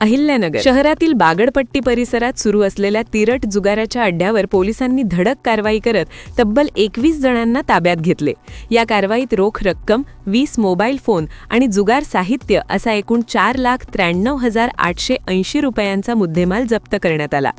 अहिल्यानगर शहरातील बागडपट्टी परिसरात सुरू असलेल्या तिरट जुगाराच्या अड्ड्यावर पोलिसांनी धडक कारवाई करत तब्बल एकवीस जणांना ताब्यात घेतले. या कारवाईत रोख रक्कम वीस मोबाईल फोन आणि जुगार साहित्य असा एकूण चार लाख त्र्याण्णव हजार आठशे ऐंशी रुपयांचा मुद्देमाल जप्त करण्यात आला.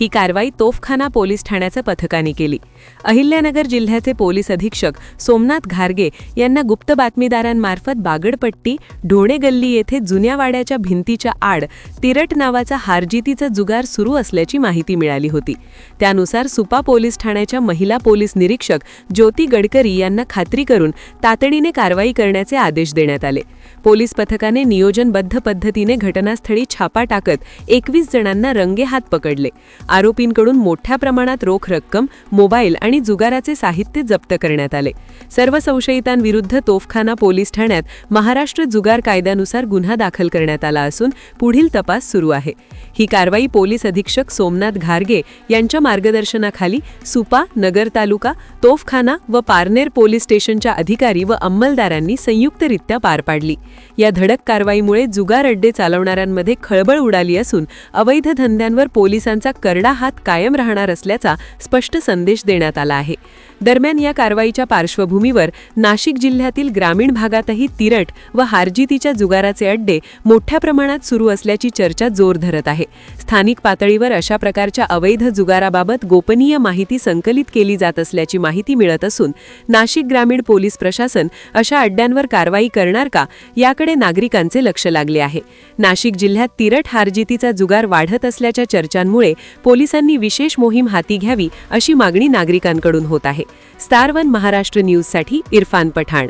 ही कारवाई तोफखाना पोलीस ठाण्याच्या पथकाने केली. अहिल्यानगर जिल्ह्याचे पोलीस अधीक्षक सोमनाथ घारगे यांना गुप्त बातमीदारांमार्फत बागडपट्टी ढोणे गल्ली येथे जुन्या वाड्याच्या भिंतीच्या आड तिरट नावाचा हारजितीचा जुगार सुरू असल्याची माहिती मिळाली होती. त्यानुसार सुपा पोलीस ठाण्याच्या महिला पोलीस निरीक्षक ज्योती गडकरी यांना खात्री करून तातडीने कारवाई करण्याचे आदेश देण्यात आले. पोलीस पथकाने नियोजनबद्ध पद्धतीने घटनास्थळी छापा टाकत एकवीस जणांना रंगेहात पकडले. आरोपींकडून मोठ्या प्रमाणात रोख रक्कम मोबाईल आणि जुगाराचे साहित्य जप्त करण्यात आले. सर्व संशयितांविरुद्ध तोफखाना पोलीस ठाण्यात महाराष्ट्र जुगार कायद्यानुसार गुन्हा दाखल करण्यात आला असून पुढील तपास सुरू आहे. ही कारवाई पोलीस अधीक्षक सोमनाथ घारगे यांच्या मार्गदर्शनाखाली सुपा नगर तालुका तोफखाना व पारनेर पोलीस स्टेशनच्या अधिकारी व अंमलदारांनी संयुक्तरित्या पार पाडली. या धडक कारवाईमुळे जुगार अड्डे चालवणाऱ्यांमध्ये खळबळ उडाली असून अवैध धंद्यांवर पोलिसांचा करडा हात कायम राहणार असल्याचा स्पष्ट संदेश देण्यात आला आहे. दरम्यान या कारवाईच्या पार्श्वभूमीवर नाशिक जिल्ह्यातील ग्रामीण भागातही तिरट व हारजितीच्या जुगाराचे अड्डे मोठ्या प्रमाणात सुरू असल्याची चर्चा जोर धरत आहे. स्थानिक पातळीवर अशा प्रकारच्या अवैध जुगाराबाबत गोपनीय माहिती संकलित केली जात असल्याची माहिती मिळत असून नाशिक ग्रामीण पोलीस प्रशासन अशा अड्ड्यांवर कारवाई करणार का याकडे नागरिकांचे लक्ष लागले आहे. नाशिक जिल्ह्यात तिरट हारजितीचा जुगार वाढत असल्याच्या चर्चांमुळे पोलिसांनी विशेष मोहीम हाती घ्यावी अशी मागणी नागरिकांकडून होत आहे. स्टार वन महाराष्ट्र न्यूजसाठी इरफान पठाण.